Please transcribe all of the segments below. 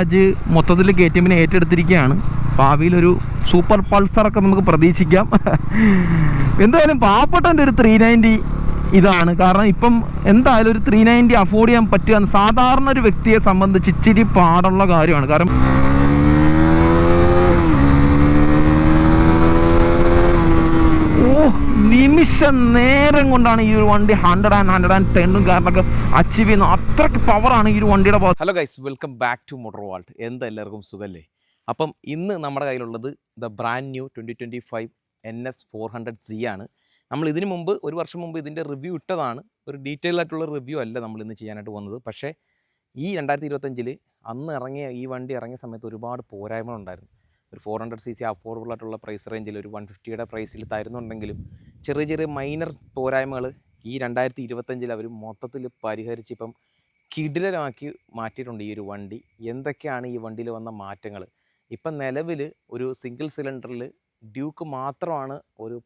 രാജ് മൊത്തത്തിൽ K T എമ്മിനെ ഏറ്റെടുത്തിരിക്കുകയാണ്. ഭാവിയിൽ ഒരു സൂപ്പർ പൾസറൊക്കെ നമുക്ക് പ്രതീക്ഷിക്കാം. എന്തായാലും പാവപ്പെട്ടന്റെ ഒരു ത്രീ നയന്റി ഇതാണ്. കാരണം ഇപ്പം എന്തായാലും ഒരു ത്രീ നയന്റി അഫോർഡ് ചെയ്യാൻ പറ്റുക സാധാരണ ഒരു വ്യക്തിയെ സംബന്ധിച്ച് ഇച്ചിരി പാടുള്ള കാര്യമാണ്. കാരണം ഓ നിമിഷ നേരം കൊണ്ടാണ് ഈ ഒരു വണ്ടി ഹൺഡ്രഡ് ആൻഡ് ഹൺഡ്രഡ് ആൻഡ് ടെണ്ണും കാരണമൊക്കെ അച്ചീവ് ചെയ്യുന്ന അത്രയ്ക്ക് പവറാണ് ഈ ഒരു വണ്ടിയുടെ hello guys welcome back to motor vault എന്താ എല്ലാവർക്കും സുഖല്ലേ? അപ്പം ഇന്ന് നമ്മുടെ കയ്യിലുള്ളത് the brand new twenty twenty five N S four hundred C ആണ്. നമ്മൾ ഇതിനു മുമ്പ് ഒരു വർഷം മുമ്പ് ഇതിന്റെ റിവ്യൂ ഇട്ടതാണ്. ഒരു ഡീറ്റെയിൽ ആയിട്ടുള്ള റിവ്യൂ അല്ല നമ്മൾ ഇന്ന് ചെയ്യാനായിട്ട് വന്നത്. പക്ഷേ ഈ രണ്ടായിരത്തി ഇരുപത്തഞ്ചിൽ അന്ന് ഇറങ്ങിയ ഈ വണ്ടി ഇറങ്ങിയ സമയത്ത് ഒരുപാട് പോരായ്മകളുണ്ടായിരുന്നു. ഒരു four hundred C C affordable ആയിട്ടുള്ള പ്രൈസ് റേഞ്ചിൽ ഒരു വൺ ഫിഫ്റ്റിയുടെ പ്രൈസിൽ തരുന്നുണ്ടെങ്കിലും ചെറിയ ചെറിയ മൈനർ പോരായ്മകൾ ഈ രണ്ടായിരത്തി ഇരുപത്തഞ്ചിൽ അവർ മൊത്തത്തിൽ പരിഹരിച്ച് ഇപ്പം കിടിലമാക്കി മാറ്റിയിട്ടുണ്ട് ഈ ഒരു വണ്ടി. എന്തൊക്കെയാണ് ഈ വണ്ടിയിൽ വന്ന മാറ്റങ്ങൾ ഇപ്പം നിലവിൽ ഒരു സിംഗിൾ സിലിണ്ടറിൽ ഡ്യൂക്ക് മാത്രമാണ് ഒരു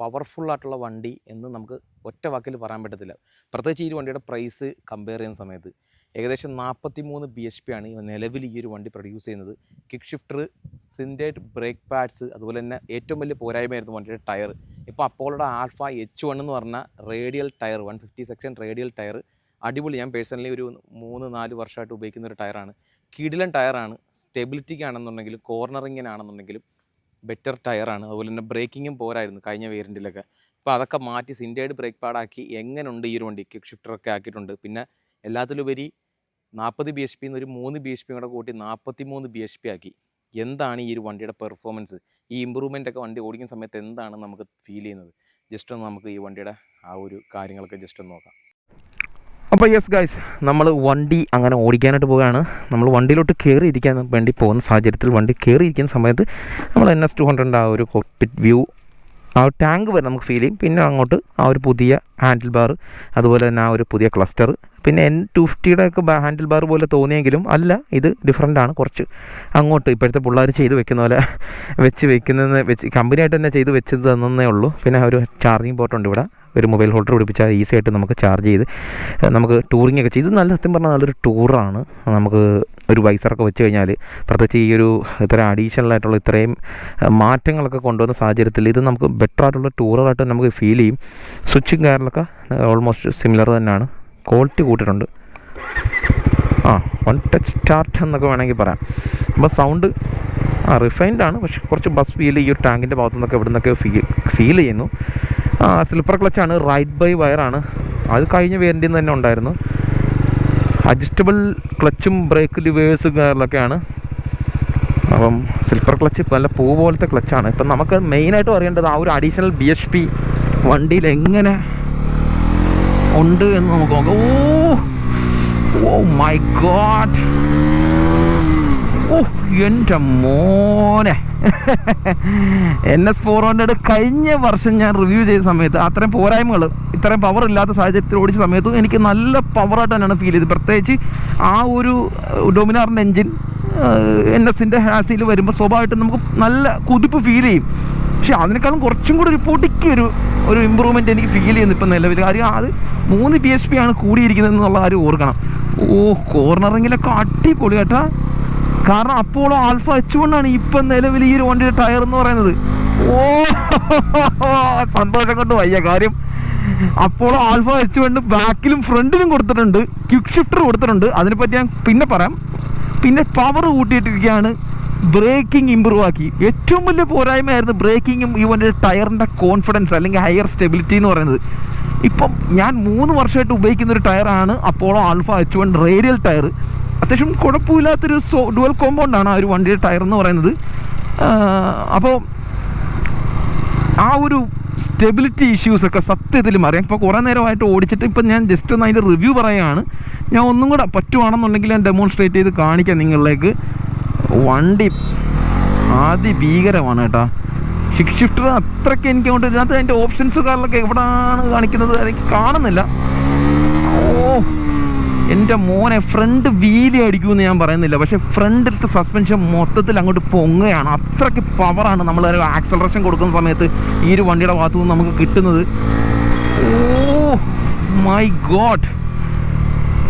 പവർഫുൾ ആയിട്ടുള്ള വണ്ടി എന്ന് നമുക്ക് ഒറ്റ വാക്കിൽ പറയാൻ പറ്റത്തില്ല. പ്രത്യേകിച്ച് ഈ ഒരു വണ്ടിയുടെ പ്രൈസ് കമ്പയർ ചെയ്യുന്ന സമയത്ത് ഏകദേശം നാൽപ്പത്തി മൂന്ന് ബി എച്ച് പി ആണ് നിലവിൽ ഈ ഒരു വണ്ടി പ്രൊഡ്യൂസ് ചെയ്യുന്നത്. Kick shifter sintered brake pads അതുപോലെ തന്നെ ഏറ്റവും വലിയ പോരായ്മയായിരുന്നു വണ്ടിയുടെ ടയർ ഇപ്പോൾ അപ്പോളുടെ ആൽഫ എച്ച് വൺ എന്ന് പറഞ്ഞാൽ radial tyre one fifty section radial tyre അടിപൊളി. ഞാൻ പേഴ്സണലി ഒരു മൂന്ന് നാല് വർഷമായിട്ട് ഉപയോഗിക്കുന്ന ഒരു ടയറാണ് കിടിലൻ ടയറാണ് സ്റ്റെബിലിറ്റിക്കാണെന്നുണ്ടെങ്കിലും കോർണറിങ്ങിനാണെന്നുണ്ടെങ്കിലും ബെറ്റർ ടയറാണ് അതുപോലെ തന്നെ ബ്രേക്കിങ്ങും പോരായിരുന്നു കഴിഞ്ഞ വേരിയന്റിലൊക്കെ ഇപ്പോൾ അതൊക്കെ മാറ്റി സിൻഡേഡ് ബ്രേക്ക് പാഡാക്കി എങ്ങനെയുണ്ട് ഈ ഒരു വണ്ടി കിക്ക് ഷിഫ്റ്ററൊക്കെ ആക്കിയിട്ടുണ്ട്. പിന്നെ എല്ലാത്തിലുപരി നാൽപ്പത് ബി എച്ച് പിന്ന് ഒരു മൂന്ന് ബി എച്ച് പി കൂടെ കൂട്ടി നാൽപ്പത്തി മൂന്ന് ബി എച്ച് പി ആക്കി. എന്താണ് ഈ ഒരു വണ്ടിയുടെ പെർഫോമൻസ് ഈ ഇമ്പ്രൂവ്മെന്റ് ഒക്കെ വണ്ടി ഓടിക്കുന്ന സമയത്ത് എന്താണ് നമുക്ക് ഫീൽ ചെയ്യുന്നത്? ജസ്റ്റ് ഒന്ന് നമുക്ക് ഈ വണ്ടിയുടെ ആ ഒരു കാര്യങ്ങളൊക്കെ ജസ്റ്റ് ഒന്ന് നോക്കാം. അപ്പോൾ യെസ് ഗൈസ് നമ്മൾ വണ്ടി അങ്ങനെ ഓടിക്കാനായിട്ട് പോവുകയാണ്. നമ്മൾ വണ്ടിയിലോട്ട് കയറി ഇരിക്കാൻ വേണ്ടി പോകുന്ന സാഹചര്യത്തിൽ വണ്ടി കയറി ഇരിക്കുന്ന സമയത്ത് നമ്മൾ എൻ എസ് ടു ഹൺഡ്രഡ് ആ ഒരു കോപ്പിറ്റ് വ്യൂ ആ ടാങ്ക് വരെ നമുക്ക് ഫീൽ ചെയ്യും. പിന്നെ അങ്ങോട്ട് ആ ഒരു പുതിയ ഹാൻഡിൽ ബാർ അതുപോലെ തന്നെ ആ ഒരു പുതിയ ക്ലസ്റ്റർ പിന്നെ എൻ ടു ഫിഫ്റ്റിയുടെ ഒക്കെ ഹാൻഡിൽ ബാർ പോലെ തോന്നിയെങ്കിലും അല്ല ഇത് ഡിഫറെന്റ് ആണ്. കുറച്ച് അങ്ങോട്ട് ഇപ്പോഴത്തെ പിള്ളേർ ചെയ്ത് വെക്കുന്ന പോലെ വെച്ച് വെക്കുന്നതെന്ന് വെച്ച് കമ്പനിയായിട്ട് തന്നെ ചെയ്ത് വെച്ചത് തന്നേ ഉള്ളൂ. പിന്നെ ഒരു ചാർജിങ് പോർട്ടുണ്ട് ഇവിടെ. ഒരു മൊബൈൽ ഹോൾഡർ പിടിപ്പിച്ചാൽ ഈസി ആയിട്ട് നമുക്ക് ചാർജ് ചെയ്ത് നമുക്ക് ടൂറിംഗ് ഒക്കെ ചെയ്ത്. നല്ല സത്യം പറഞ്ഞാൽ നല്ലൊരു ടൂറാണ് നമുക്ക് ഒരു വൈസറൊക്കെ വെച്ച് കഴിഞ്ഞാൽ പ്രത്യേകിച്ച് ഈ ഒരു ഇത്ര അഡീഷണൽ ആയിട്ടുള്ള ഇത്രയും മാറ്റങ്ങളൊക്കെ കൊണ്ടുവന്ന സാഹചര്യത്തിൽ ഇത് നമുക്ക് ബെറ്റർ ആയിട്ടുള്ള ടൂറായിട്ട് നമുക്ക് ഫീൽ ചെയ്യും. സ്വിച്ചും കാര്യങ്ങളൊക്കെ ഓൾമോസ്റ്റ് സിമിലർ തന്നെയാണ്. ക്വാളിറ്റി കൂട്ടിയിട്ടുണ്ട്. ആ വൺ ടച്ച് സ്റ്റാർട്ട് എന്നൊക്കെ വേണമെങ്കിൽ പറയാം. അപ്പോൾ സൗണ്ട് ആ റിഫൈൻഡ് ആണ്. പക്ഷെ കുറച്ച് ബസ് ഫീൽ ഈ ഒരു ടാങ്കിന്റെ ഭാഗത്തു നിന്നൊക്കെ ഇവിടെ നിന്നൊക്കെ ഫീൽ ഫീൽ ചെയ്യുന്നു. സ്ലിപ്പർ ക്ലച്ചാണ് റൈറ്റ് ബൈ വയറാണ് അത് കഴിഞ്ഞ വേരിയന്റിൽ നിന്ന് തന്നെ ഉണ്ടായിരുന്നു. അഡ്ജസ്റ്റബിൾ ക്ലച്ചും ബ്രേക്ക് ലിവേഴ്സ് കാര്യങ്ങളൊക്കെയാണ് അപ്പം സ്ലിപ്പർ ക്ലച്ച് നല്ല പൂ പോലത്തെ ക്ലച്ചാണ് ഇപ്പം നമുക്ക് മെയിനായിട്ട് അറിയേണ്ടത് ആ ഒരു അഡീഷണൽ ബി എച്ച് പി വണ്ടിയിൽ എങ്ങനെ ഉണ്ട് എന്ന് നമുക്ക് നോക്കാം. ഓ ഓ മൈ ഗോഡ് ഓ എന്റെ മോനെ. എൻ എസ് ഫോർ ഹൺഡ്രഡ് കഴിഞ്ഞ വർഷം ഞാൻ റിവ്യൂ ചെയ്ത സമയത്ത് അത്രയും പോരായ്മകൾ ഇത്രയും പവർ ഇല്ലാത്ത സാഹചര്യത്തിൽ ഓടിച്ച സമയത്തും എനിക്ക് നല്ല പവറായിട്ട് തന്നെയാണ് ഫീൽ ചെയ്തത്. പ്രത്യേകിച്ച് ആ ഒരു ഡൊമിനാറിന്റെ എൻജിൻ എൻ എസിന്റെ ഹാസിയിൽ വരുമ്പോൾ സ്വാഭാവികമായിട്ടും നമുക്ക് നല്ല കുതിപ്പ് ഫീൽ ചെയ്യും. പക്ഷെ അതിനേക്കാളും കുറച്ചും കൂടി ഒരു പൊടിക്ക് ഒരു ഒരു ഇമ്പ്രൂവ്മെന്റ് എനിക്ക് ഫീൽ ചെയ്യുന്നു ഇപ്പം നിലവിൽ. കാര്യം അത് മൂന്ന് ബി എച്ച് പി ആണ് കൂടിയിരിക്കുന്നത് എന്നുള്ള കാര്യം ഓർക്കണം. ഓ കോർണറിങ്ങിലൊക്കെ അടിപൊളി കേട്ടാ കാരണം അപ്പോളോ ആൽഫ എച്ച് വണ്ണാണ് ഇപ്പം നിലവിൽ ഈ ഒരു വണ്ടിയുടെ ടയർ എന്ന് പറയുന്നത്. ഓ സന്തോഷം കൊണ്ട് വയ്യ കാര്യം. അപ്പോളോ ആൽഫ എച്ച് വണ് ബാക്കിലും ഫ്രണ്ടിലും കൊടുത്തിട്ടുണ്ട്. ക്വിക്ക് ഷിഫ്റ്റർ കൊടുത്തിട്ടുണ്ട്. അതിനെപ്പറ്റി ഞാൻ പിന്നെ പറയാം. പിന്നെ പവർ കൂട്ടിയിട്ടിരിക്കുകയാണ്. ബ്രേക്കിംഗ് ഇമ്പ്രൂവ് ആക്കി. ഏറ്റവും വലിയ പോരായ്മയായിരുന്നു ബ്രേക്കിങ്ങും ഈ വണ്ടിയുടെ ടയറിന്റെ കോൺഫിഡൻസ് അല്ലെങ്കിൽ ഹയർ സ്റ്റെബിലിറ്റി എന്ന് പറയുന്നത്. ഇപ്പം ഞാൻ മൂന്ന് വർഷമായിട്ട് ഉപയോഗിക്കുന്ന ഒരു ടയറാണ് Apollo Alpha H one radial tyre അത്യാവശ്യം കുഴപ്പമില്ലാത്തൊരു സോ ഡുവൽ കോമ്പൗണ്ടാണ് ആ ഒരു വണ്ടിയുടെ ടയർ എന്ന് പറയുന്നത്. അപ്പോൾ ആ ഒരു സ്റ്റെബിലിറ്റി ഇഷ്യൂസ് ഒക്കെ സത്യത്തിൽ അറിയാം. ഇപ്പോൾ കുറേ നേരമായിട്ട് ഓടിച്ചിട്ട് ഇപ്പം ഞാൻ ജസ്റ്റ് ഒന്ന് അതിന്റെ റിവ്യൂ പറയുകയാണ്. ഞാൻ ഒന്നും കൂടെ പറ്റുവാണെന്നുണ്ടെങ്കിൽ ഞാൻ ഡെമോൺസ്ട്രേറ്റ് ചെയ്ത് കാണിക്കാം നിങ്ങളിലേക്ക്. വണ്ടി അതിഭീകരമാണ് കേട്ടോ. ഷിക് ഷിഫ്റ്റർ അത്രയ്ക്ക് എനിക്ക് അങ്ങോട്ട് ഇതിനകത്ത് അതിന്റെ ഓപ്ഷൻസ് കാറിലൊക്കെ എവിടെയാണ് കാണിക്കുന്നത്? എനിക്ക് കാണുന്നില്ല. ഓ എന്റെ മോനെ ഫ്രണ്ട് വീലി അടിക്കുമെന്ന് ഞാൻ പറയുന്നില്ല. പക്ഷേ ഫ്രണ്ടിലത്തെ സസ്പെൻഷൻ മൊത്തത്തിൽ അങ്ങോട്ട് പൊങ്ങുകയാണ്. അത്രയ്ക്ക് പവറാണ് നമ്മൾ ആക്സലറേഷൻ കൊടുക്കുന്ന സമയത്ത് ഈ ഒരു വണ്ടിയുടെ ഭാഗത്തു നിന്ന് നമുക്ക് കിട്ടുന്നത്. ഓ മൈ ഗോഡ്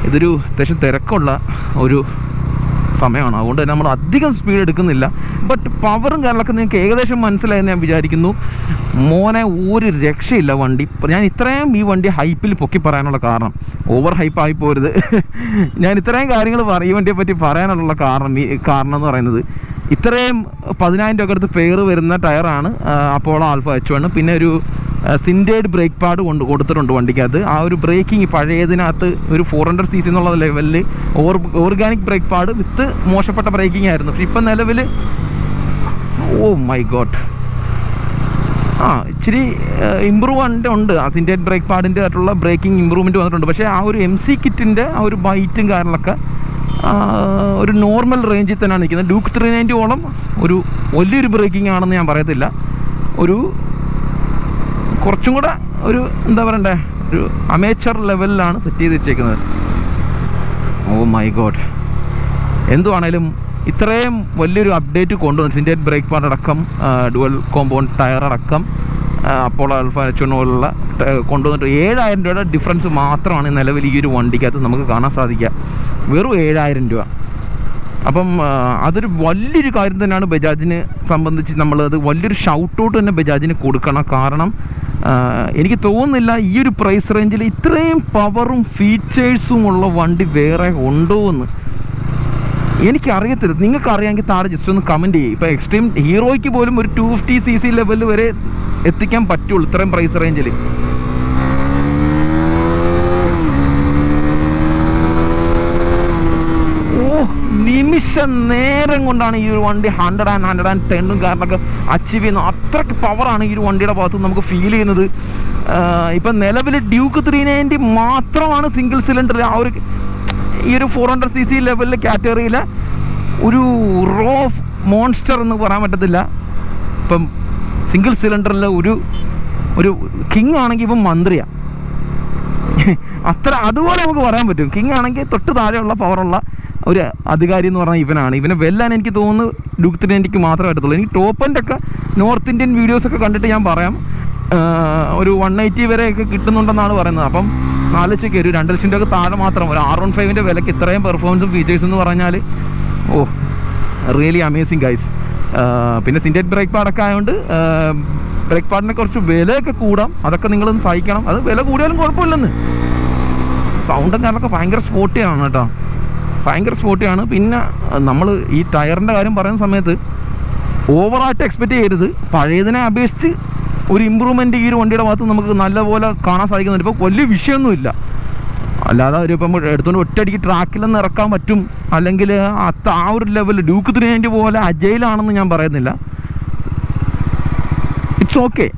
ഇതൊരു അത്യാവശ്യം തിരക്കുള്ള ഒരു സമയമാണ്. അതുകൊണ്ട് തന്നെ നമ്മൾ അധികം സ്പീഡ് എടുക്കുന്നില്ല. ബട്ട് പവറും കാര്യങ്ങളൊക്കെ നിങ്ങൾക്ക് ഏകദേശം മനസ്സിലായെന്ന് ഞാൻ വിചാരിക്കുന്നു. മോനെ ഒരു രക്ഷയില്ല വണ്ടി. ഞാൻ ഇത്രയും ഈ വണ്ടി ഹൈപ്പിൽ പൊക്കി പറയാനുള്ള കാരണം. ഓവർ ഹൈപ്പ് ആയി പോരുത്. ഞാൻ ഇത്രയും കാര്യങ്ങൾ പറ ഈ വണ്ടിയെ പറ്റി പറയാനുള്ള കാരണം ഈ കാരണം എന്ന് പറയുന്നത് ഇത്രയും പതിനായിരം രൂപ അടുത്ത് പേര് വരുന്ന ടയറാണ് അപ്പോൾ ആൽഫ എച്ച് വണ് പിന്നെ ഒരു സിൻഡേഡ് ബ്രേക്ക് പാഡ് കൊണ്ട് കൊടുത്തിട്ടുണ്ട് വണ്ടിക്കകത്ത്. ആ ഒരു ബ്രേക്കിംഗ് പഴയതിനകത്ത് ഒരു ഫോർ ഹൺഡ്രഡ് സി സി എന്നുള്ള ലെവലിൽ or organic brake pad with മോശപ്പെട്ട ബ്രേക്കിംഗ് ആയിരുന്നു. പക്ഷെ ഇപ്പം നിലവിൽ ഓ മൈ ഗോഡ്. ആ ഇച്ചിരി ഇമ്പ്രൂവ്മെന്റ് ഉണ്ട്. ആ സിൻഡേഡ് ബ്രേക്ക് പാഡിന്റെ ആയിട്ടുള്ള ബ്രേക്കിംഗ് ഇമ്പ്രൂവ്മെന്റ് വന്നിട്ടുണ്ട്. പക്ഷേ ആ ഒരു എം സി കിറ്റിന്റെ ആ ഒരു ബൈറ്റും കാര്യങ്ങളൊക്കെ ഒരു നോർമൽ റേഞ്ചിൽ തന്നെയാണ് നിൽക്കുന്നത്. ഡ്യൂക്ക് ത്രീ നയന്റി ഓളം ഒരു വലിയൊരു ബ്രേക്കിംഗ് ആണെന്ന് ഞാൻ പറയത്തില്ല. ഒരു കുറച്ചും കൂടെ ഒരു എന്താ പറയണ്ടേ ഒരു അമേച്ചർ ലെവലിലാണ് സെറ്റ് ചെയ്ത് വെച്ചേക്കുന്നത്. ഓ മൈ ഗോഡ് എന്തുവാണേലും ഇത്രയും വലിയൊരു അപ്ഡേറ്റ് കൊണ്ടുവന്നു സിൻഡേറ്റ് ബ്രേക്ക് പാർട്ട് അടക്കം ഡുവൽ കോമ്പൗണ്ട് ടയർ അടക്കം അപ്പോൾ അൽഫ പോലുള്ള കൊണ്ടുവന്നിട്ട് ഏഴായിരം രൂപയുടെ ഡിഫറൻസ് മാത്രമാണ് നിലവിൽ ഈ ഒരു വണ്ടിക്കകത്ത് നമുക്ക് കാണാൻ സാധിക്കുക. വെറും ഏഴായിരം രൂപ. അപ്പം അതൊരു വലിയൊരു കാര്യം തന്നെയാണ് ബജാജിനെ സംബന്ധിച്ച് നമ്മളത് വലിയൊരു ഷൗട്ട് ഔട്ട് തന്നെ ബജാജിന് കൊടുക്കണം. കാരണം എനിക്ക് തോന്നുന്നില്ല ഈ ഒരു പ്രൈസ് റേഞ്ചിൽ ഇത്രയും പവറും ഫീച്ചേഴ്സും ഉള്ള വണ്ടി വേറെ ഉണ്ടോ എന്ന് എനിക്കറിയത്തില്ല. നിങ്ങൾക്ക് അറിയാമെങ്കിൽ താഴെ ജസ്റ്റ് ഒന്ന് കമന്റ് ചെയ്യും. ഇപ്പോൾ എക്സ്ട്രീം ഹീറോയ്ക്ക് പോലും ഒരു ടു ഫിഫ്റ്റി സി സി ലെവലിൽ വരെ എത്തിക്കാൻ പറ്റുള്ളൂ ഇത്രയും പ്രൈസ് റേഞ്ചിൽ ഓ നിമിഷ നേരം കൊണ്ടാണ് ഈ ഒരു വണ്ടി ഹൺഡ്രഡ് ആൻഡ് ഹൺഡ്രഡ് ആൻഡ് ടെണ്ണും കാരണമൊക്കെ അച്ചീവ് ചെയ്യുന്നത്. അത്രയ്ക്ക് പവറാണ് ഈ ഒരു വണ്ടിയുടെ ഭാഗത്ത് നമുക്ക് ഫീൽ ചെയ്യുന്നത്. ഇപ്പം നിലവിൽ ഡ്യൂക്ക് ത്രീ നയന്റി മാത്രമാണ് സിംഗിൾ സിലിണ്ടർ ആ ഒരു ഈ ഒരു ഫോർ ഹൺഡ്രഡ് സി സി ലെവലിലെ കാറ്റഗറിയിലെ ഒരു റോ മോൺസ്റ്റർ എന്ന് പറയാൻ പറ്റത്തില്ല. ഇപ്പം സിംഗിൾ സിലിണ്ടറിൽ ഒരു ഒരു കിങ് ആണെങ്കിൽ ഇപ്പം മന്ത്രിയാണ് അത്ര അതുപോലെ നമുക്ക് പറയാൻ പറ്റും. കിങ് ആണെങ്കിൽ തൊട്ട് താഴെയുള്ള പവറുള്ള ഒരു അധികാരി എന്ന് പറഞ്ഞാൽ ഇവനാണ്. ഇവനെ വെല്ലാൻ എനിക്ക് തോന്നുന്നു ത്രീ എനിക്ക് മാത്രമേ എടുത്തുള്ളൂ എനിക്ക് ടോപ്പ് എന്റെ ഒക്കെ നോർത്ത് ഇന്ത്യൻ വീഡിയോസൊക്കെ കണ്ടിട്ട് ഞാൻ പറയാം. ഒരു വൺ എയ്റ്റി വരെയൊക്കെ കിട്ടുന്നുണ്ടെന്നാണ് പറയുന്നത്. അപ്പം ലക്ഷം ഒരു രണ്ട് ലക്ഷം രൂപ താഴെ മാത്രം ഒരു ആർ വൺ ഫൈവിന്റെ വിലക്ക് ഇത്രയും പെർഫോമൻസും ഫീച്ചേഴ്സും എന്ന് പറഞ്ഞാൽ ഓ റിയലി അമേസിങ് ഗൈസ് പിന്നെ സിൻഡേറ്റ് ബ്രേക്ക് പാഡൊക്കെ ആയതുകൊണ്ട് ബ്രേക്ക് പാഡിനെ കുറച്ച് വിലയൊക്കെ കൂടാം. അതൊക്കെ നിങ്ങളൊന്ന് സഹിക്കണം. അത് വില കൂടിയാലും കുഴപ്പമില്ലെന്ന്. സൗണ്ടും കാര്യമൊക്കെ ഭയങ്കര സ്പോട്ടിയാണ് കേട്ടോ. ഭയങ്കര സ്പോട്ടിയാണ് പിന്നെ നമ്മൾ ഈ ടയറിന്റെ കാര്യം പറയുന്ന സമയത്ത് ഓവറായിട്ട് എക്സ്പെക്റ്റ് ചെയ്യരുത്. പഴയതിനെ അപേക്ഷിച്ച് ഒരു ഇമ്പ്രൂവ്മെന്റ് ഈ ഒരു വണ്ടിയുടെ ഭാഗത്ത് നമുക്ക് നല്ലപോലെ കാണാൻ സാധിക്കുന്നുണ്ട്. ഇപ്പോൾ വലിയ വിഷയമൊന്നുമില്ല. അല്ലാതെ ഒരു ഇപ്പം എടുത്തുകൊണ്ട് ഒറ്റയടിക്ക് ട്രാക്കിലൊന്നും ഇറക്കാൻ പറ്റും. അല്ലെങ്കിൽ അത്ത ആ ഒരു ലെവൽ ഡ്യൂക്ക് ത്രീ പോലെ അജയിലാണെന്ന് ഞാൻ പറയുന്നില്ല. ഇറ്റ്സ് ഓക്കെ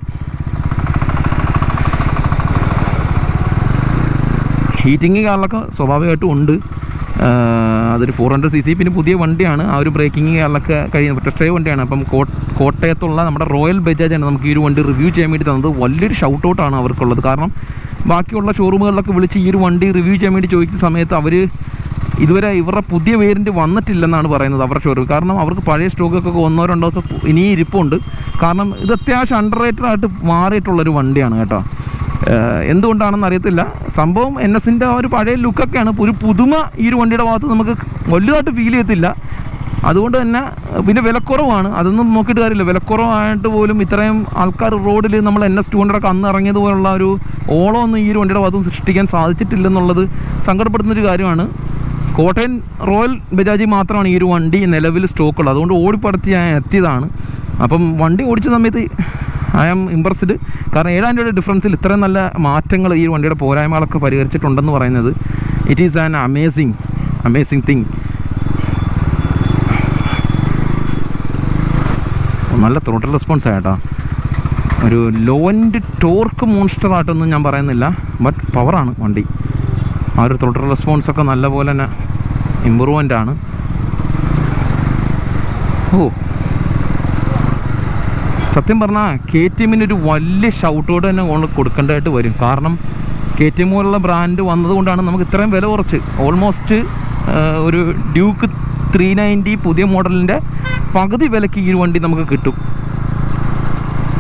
ഹീറ്റിങ് കാറിലൊക്കെ സ്വാഭാവികമായിട്ടും ഉണ്ട്. അതൊരു ഫോർ ഹൺഡ്രഡ് സി സി പിന്നെ പുതിയ വണ്ടിയാണ്. ആ ഒരു ബ്രേക്കിംഗ് കാറിലൊക്കെ കഴിയുന്നത് ടെസ്റ്റ് വണ്ടിയാണ്. അപ്പം കോട്ടയത്തുള്ള നമ്മുടെ റോയൽ ബജാജാണ് നമുക്ക് ഈ ഒരു വണ്ടി റിവ്യൂ ചെയ്യാൻ വേണ്ടി തന്നത്. വലിയൊരു ഷൗട്ട് ഔട്ടാണ് അവർക്കുള്ളത്. കാരണം ബാക്കിയുള്ള ഷോറൂമുകളിലൊക്കെ വിളിച്ച് ഈ ഒരു വണ്ടി റിവ്യൂ ചെയ്യാൻ വേണ്ടി ചോദിച്ച സമയത്ത് അവർ ഇതുവരെ ഇവരുടെ പുതിയ വേരിന്റ് വന്നിട്ടില്ലെന്നാണ് പറയുന്നത് അവരുടെ ഷോറൂം കാരണം അവർക്ക് പഴയ സ്റ്റോക്കൊക്കെ ഒന്നോ രണ്ടോ ഇനിയും ഇരിപ്പുണ്ട്. കാരണം ഇത് അത്യാവശ്യം അണ്ടർ റേറ്റഡ് ആയിട്ട് മാറിയിട്ടുള്ളൊരു വണ്ടിയാണ് കേട്ടോ. എന്തുകൊണ്ടാണെന്ന് അറിയത്തില്ല. സംഭവം എൻ എസിന്റെ ആ ഒരു പഴയ ലുക്കൊക്കെയാണ്. ഒരു പുതുമ ഈ ഒരു വണ്ടിയുടെ ഭാഗത്ത് നമുക്ക് വലുതായിട്ട് ഫീൽ ചെയ്യത്തില്ല. അതുകൊണ്ട് തന്നെ പിന്നെ വിലക്കുറവാണ്. അതൊന്നും നോക്കിയിട്ട് കാര്യമില്ല. വിലക്കുറവായിട്ട് പോലും ഇത്രയും ആൾക്കാർ റോഡിൽ നമ്മൾ എൻ എസ് ടു ഹൺഡ്രഡൊക്കെ അന്ന് ഇറങ്ങിയതുപോലുള്ള ഒരു ഓളമൊന്നും ഈ ഒരു വണ്ടിയുടെ ഭാഗത്തും സൃഷ്ടിക്കാൻ സാധിച്ചിട്ടില്ലെന്നുള്ളത് സങ്കടപ്പെടുന്നൊരു കാര്യമാണ്. കോട്ടയം റോയൽ ബജാജി മാത്രമാണ് ഈ ഒരു വണ്ടി നിലവിൽ സ്റ്റോക്കുള്ളത് അതുകൊണ്ട് ഓടിപ്പടത്തി ഞാൻ എത്തിയതാണ്. അപ്പം വണ്ടി ഓടിച്ച സമയത്ത് ഐ ആം ഇമ്പ്രസ്ഡ് കാരണം ഏഴായിരം രൂപയുടെ ഡിഫറൻസിൽ ഇത്രയും നല്ല മാറ്റങ്ങൾ ഈ വണ്ടിയുടെ പോരായ്മകളൊക്കെ പരിഹരിച്ചിട്ടുണ്ടെന്ന് പറയുന്നത്. It is an amazing amazing thing നല്ല ത്രോട്ടൽ റെസ്പോൺസ് ആയിട്ടോ ഒരു ലോ ആൻഡ് ടോർക്ക് മോൺസ്റ്റർ ആയിട്ടൊന്നും ഞാൻ പറയുന്നില്ല ബട്ട് പവറാണ് വണ്ടി. ആ ഒരു ത്രോട്ടൽ റെസ്പോൺസ് ഒക്കെ നല്ലപോലെ തന്നെ ഇമ്പ്രൂവ്മെന്റ് ആണ്. ഓ സത്യം പറഞ്ഞാൽ കെ ടി എമ്മിന് ഒരു വലിയ ഷൗട്ടോട് തന്നെ കൊണ്ട് കൊടുക്കേണ്ടതായിട്ട് വരും. കാരണം കെ ടി എം പോലുള്ള ബ്രാൻഡ് വന്നതുകൊണ്ടാണ് നമുക്ക് ഇത്രയും വില കുറച്ച്. ഓൾമോസ്റ്റ് ഒരു ഡ്യൂക്ക് ത്രീ നയന്റി പുതിയ മോഡലിന്റെ പകുതി വിലയ്ക്ക് ഈ വണ്ടി നമുക്ക് കിട്ടും.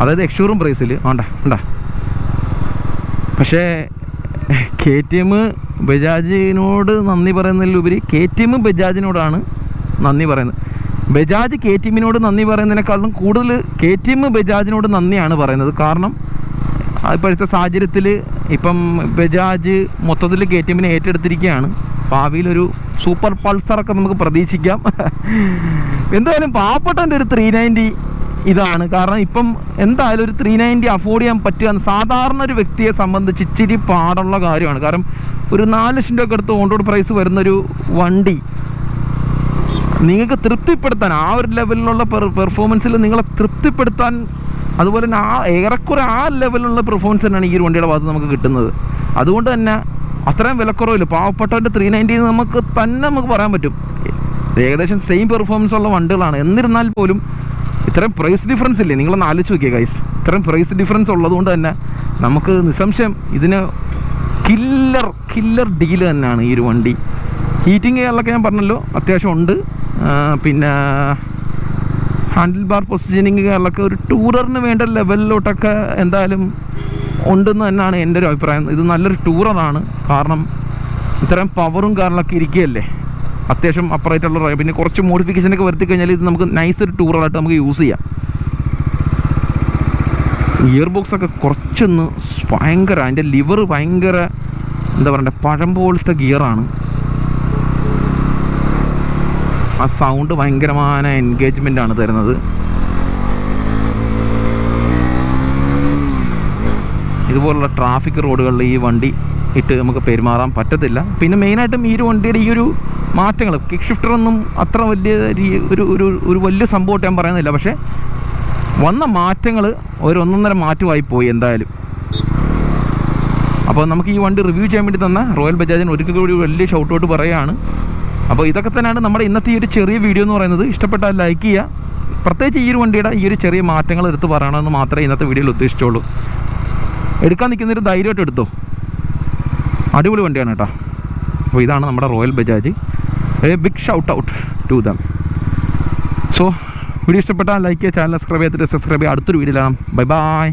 അതായത് എക്സ്ഷോറും പ്രൈസിൽ ആണ്ട ഉണ്ട പക്ഷേ കെ ടി എം ബജാജിനോട് നന്ദി പറയുന്നതിലുപരി കെ ടി എം ബജാജിനോടാണ് നന്ദി പറയുന്നത്. ബജാജ് കെ ടി എമ്മിനോട് നന്ദി പറയുന്നതിനേക്കാളും കൂടുതൽ കെ ടി എം ബജാജിനോട് നന്ദിയാണ് പറയുന്നത്. കാരണം ഇപ്പോഴത്തെ സാഹചര്യത്തിൽ ഇപ്പം ബജാജ് മൊത്തത്തിൽ കെ ടി എമ്മിനെ ഏറ്റെടുത്തിരിക്കുകയാണ്. ഭാവിയിലൊരു സൂപ്പർ പൾസറൊക്കെ നമുക്ക് പ്രതീക്ഷിക്കാം. എന്തായാലും പാവപ്പെട്ടവന്റെ ഒരു ത്രീ നയന്റി ഇതാണ്. കാരണം ഇപ്പം എന്തായാലും ഒരു ത്രീ നയന്റി അഫോർഡ് ചെയ്യാൻ പറ്റുക സാധാരണ ഒരു വ്യക്തിയെ സംബന്ധിച്ച് ഇച്ചിരി പാടുള്ള കാര്യമാണ്. കാരണം ഒരു നാല് ലക്ഷം രൂപ അടുത്ത് ഓൺ റോഡ് പ്രൈസ് വരുന്നൊരു വണ്ടി നിങ്ങൾക്ക് തൃപ്തിപ്പെടുത്താൻ ആ ഒരു ലെവലിലുള്ള പെർഫോമൻസിൽ നിങ്ങളെ തൃപ്തിപ്പെടുത്താൻ അതുപോലെ തന്നെ ആ ഏറെക്കുറെ ആ ലെവലിലുള്ള പെർഫോമൻസ് തന്നെയാണ് ഈ ഒരു വണ്ടിയുടെ ഭാഗത്ത് നമുക്ക് കിട്ടുന്നത്. അതുകൊണ്ട് തന്നെ അത്രയും വിലക്കുറവില്ല പാവപ്പെട്ടവന്റെ ത്രീ നയന്റി നമുക്ക് തന്നെ നമുക്ക് പറയാൻ പറ്റും. ഏകദേശം സെയിം പെർഫോമൻസ് ഉള്ള വണ്ടികളാണ്. എന്നിരുന്നാൽ പോലും ഇത്രയും പ്രൈസ് ഡിഫറൻസ് ഇല്ലേ? നിങ്ങളൊന്ന് ആലോചിച്ച് നോക്കിയ ഗൈസ് ഇത്രയും പ്രൈസ് ഡിഫറൻസ് ഉള്ളതുകൊണ്ട് തന്നെ നമുക്ക് നിസ്സംശയം ഇതിന് കില്ലർ കില്ലർ ഡീൽ തന്നെയാണ് ഈ ഒരു വണ്ടി. ഹീറ്റിംഗ് കാര്യങ്ങളൊക്കെ ഞാൻ പറഞ്ഞല്ലോ അത്യാവശ്യം ഉണ്ട്. പിന്നെ ഹാൻഡിൽ ബാർ പൊസിഷനിങ് കാര്യങ്ങളൊക്കെ ഒരു ടൂററിന് വേണ്ട ലെവലിലോട്ടൊക്കെ എന്തായാലും ഉണ്ടെന്ന് തന്നെയാണ് എന്റെ ഒരു അഭിപ്രായം. ഇത് നല്ലൊരു ടൂററാണ് കാരണം ഇത്രയും പവറും കാര്യങ്ങളൊക്കെ ഇരിക്കുകയല്ലേ? അത്യാവശ്യം അപ്പറേറ്റുള്ള റൈ- പിന്നെ കുറച്ച് മോഡിഫിക്കേഷനൊക്കെ വരുത്തി കഴിഞ്ഞാൽ ഇത് നമുക്ക് നൈസ് ഒരു ടൂറായിട്ട് നമുക്ക് യൂസ് ചെയ്യാം. ഇയർ ബോക്സ് ഒക്കെ കുറച്ചൊന്ന് ഭയങ്കര അതിന്റെ ലിവർ ഭയങ്കര എന്താ പറയണ്ടേ പഴം പോലത്തെ ഗിയറാണ് ആ സൗണ്ട് ഭയങ്കരമായ എൻഗേജ്മെന്റ് ആണ് തരുന്നത്. ഇതുപോലുള്ള ട്രാഫിക് റോഡുകളിൽ ഈ വണ്ടി ഇട്ട് നമുക്ക് പെരുമാറാൻ പറ്റത്തില്ല. പിന്നെ മെയിനായിട്ടും ഈ ഒരു വണ്ടിയുടെ ഈ ഒരു മാറ്റങ്ങൾ കിക്ക് ഷിഫ്റ്ററൊന്നും അത്ര വലിയ ഒരു ഒരു ഒരു വലിയ സംഭവമായിട്ട് ഞാൻ പറയുന്നില്ല. പക്ഷേ വന്ന മാറ്റങ്ങൾ ഒരു ഒന്നൊന്നര മാറ്റമായി പോയി എന്തായാലും. അപ്പോൾ നമുക്ക് ഈ വണ്ടി റിവ്യൂ ചെയ്യാൻ വേണ്ടി തന്ന റോയൽ ബജാജിന് ഒരിക്കൽ കൂടി വലിയ ഷൗട്ട് ഔട്ട് പറയുകയാണ്. അപ്പോൾ ഇതൊക്കെ തന്നെയാണ് നമ്മുടെ ഇന്നത്തെ ഈ ഒരു ചെറിയ വീഡിയോ എന്ന് പറയുന്നത്. ഇഷ്ടപ്പെട്ടാൽ ലൈക്ക് ചെയ്യുക. പ്രത്യേകിച്ച് ഈ ഒരു വണ്ടിയുടെ ഈ ഒരു ചെറിയ മാറ്റങ്ങൾ എടുത്ത് പറയണമെന്ന് മാത്രമേ ഇന്നത്തെ വീഡിയോയിൽ ഉദ്ദേശിച്ചുള്ളൂ. എടുക്കാൻ നിൽക്കുന്നൊരു ധൈര്യമായിട്ട് എടുത്തോ. അടിപൊളി വണ്ടിയാണ് കേട്ടോ. അപ്പോൾ ഇതാണ് നമ്മുടെ Royal Bajaj a big shout out to them so video ഇഷ്ടപ്പെട്ടാൽ ലൈക്ക് ചെയ്യുക ചാനൽ സബ്സ്ക്രൈബ് ചെയ്തിട്ട് സബ്സ്ക്രൈബ് ചെയ്യുക. അടുത്തൊരു വീഡിയോയിലാണ് ബൈ ബൈ